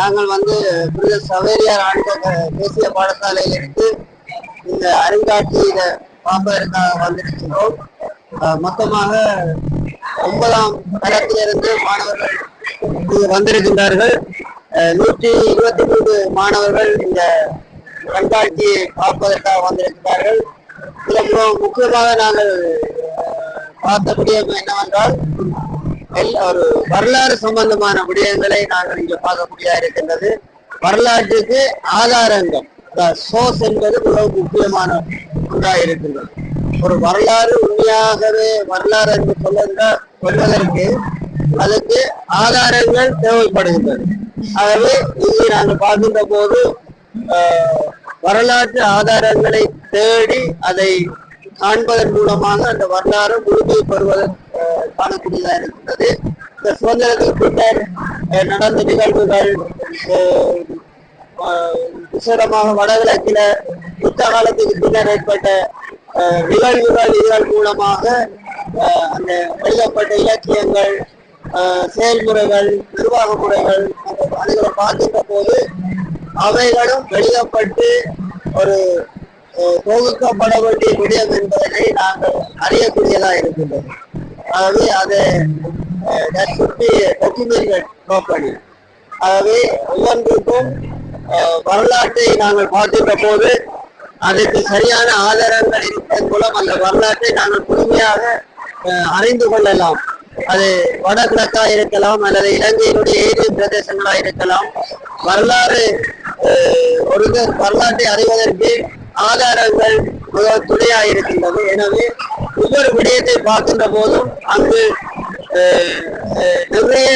நாங்கள் வந்து புனித சவேரியார் ஆண்ட தேசிய பாடசாலையிலிருந்து இந்த அருங்காட்சியில பார்ப்பதற்காக வந்திருக்கிறோம். மொத்தமாக ஒன்பதாம் தரத்திலிருந்து மாணவர்கள் இங்கு வந்திருக்கின்றார்கள். நூற்றி இருபத்தி மூன்று மாணவர்கள் இந்த கண்காட்சியை பார்ப்பதற்காக வந்திருக்கிறார்கள். இதில் முக்கியமாக நாங்கள் பார்த்தபடியும் பார்த்த என்னவென்றால் ஒரு வரலாறு சம்பந்தமான விடயங்களை நாங்கள் இங்க பார்க்கக்கூடிய இருக்கின்றது. வரலாற்றுக்கு ஆதாரங்கள் சோர்ஸ் என்பது மிகவும் முக்கியமான ஒன்றாக இருக்கின்றது. ஒரு வரலாறு உண்மையாகவே வரலாறு என்று சொல்லுங்க சொல்வதற்கு அதுக்கு ஆதாரங்கள் தேவைப்படுகின்றது. ஆகவே இங்கே நாங்கள் பார்க்கின்ற போது ஆஹ், வரலாற்று ஆதாரங்களை தேடி அதை காண்பதன் மூலமாக அந்த வரலாறு முழுமை பெறுவதன் காணக்கூடியதா காணக்கூடியதாக இந்த சுதந்திரத்துக்கு பின்னர் நடந்த நிகழ்வுகள் விசேடமாக வடகிழக்கில யுத்த காலத்துக்கு பின்னர் ஏற்பட்ட நிகழ்வுகள் இதன் மூலமாக அந்த எழுதப்பட்ட இலக்கியங்கள் செயல்முறைகள் நிர்வாக முறைகள் அந்த அதுகளை பார்க்கின்ற போது அவைகளும் எழுதப்பட்டு ஒரு தொகுக்கப்பட வேண்டிய விடயம் என்பதனை நாங்கள் அறியக்கூடியதா இருக்கின்றது ஆகவே அதை டாக்குமெண்ட் ப்ராப்பர்லி ஆகவே ஒவ்வொன்றுக்கும் வரலாற்றை நாங்கள் பார்க்கின்ற போது அதற்கு சரியான ஆதாரங்கள் இருப்பதன் மூலம் அந்த வரலாற்றை நாங்கள் முழுமையாக அறிந்து கொள்ளலாம். அது வடகிழக்கா இருக்கலாம் அல்லது இலங்கையினுடைய ஏரிய பிரதேசங்களா இருக்கலாம். வரலாறு ஒரு வரலாற்றை அறிவதற்கு ஆதாரங்கள் மிக துணையா இருக்கின்றது. எனவே ஒவ்வொரு விடயத்தை பார்க்கின்ற போதும் அங்கு நிறைய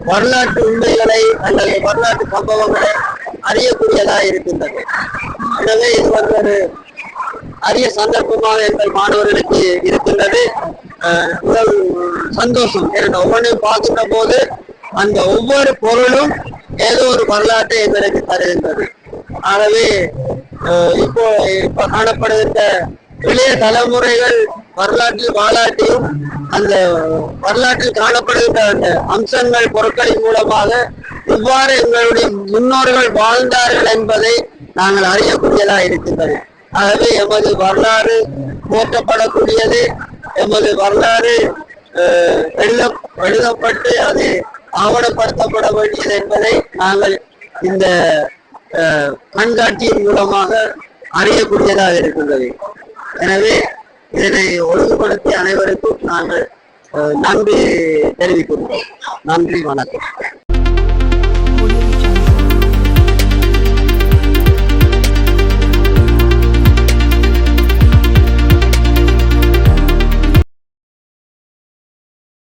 வரலாற்று உண்மைகளை அல்லது வரலாற்று சம்பவங்களை அறியக்கூடியதா இருக்கின்றது. எனவே இது வந்து ஒரு அரிய சந்தர்ப்பமாக எங்கள் மாணவர்களுக்கு இருக்கின்றது. அஹ், சந்தோஷம் ஏன்னா ஒவ்வொன்றையும் பார்க்கின்ற போது அந்த ஒவ்வொரு பொருளும் ஏதோ ஒரு வரலாற்றை எங்களுக்கு தருகின்றது. ஆகவே இப்போ இப்ப காணப்படுகின்ற இளைய தலைமுறைகள் வரலாற்றில் வாலாட்டியும் அந்த வரலாற்றில் காணப்படுகின்ற அந்த அம்சங்கள் பொருட்களின் மூலமாக இவ்வாறு எங்களுடைய முன்னோர்கள் வாழ்ந்தார்கள் என்பதை நாங்கள் அறியக்கூடியதா இருக்கின்றன ஆகவே எமது வரலாறு போற்றப்படக்கூடியது. எமது வரலாறு எழுத எழுதப்பட்டு அது ஆவணப்படுத்தப்பட வேண்டியது என்பதை நாங்கள் இந்த கண்காட்சியின் மூலமாக அறியக்கூடியதாக இருக்கின்றது. எனவே இதனை ஒழுங்குபடுத்தி அனைவருக்கும் நாங்கள் அஹ், நன்றி தெரிவிக்கின்றோம். நன்றி வணக்கம்.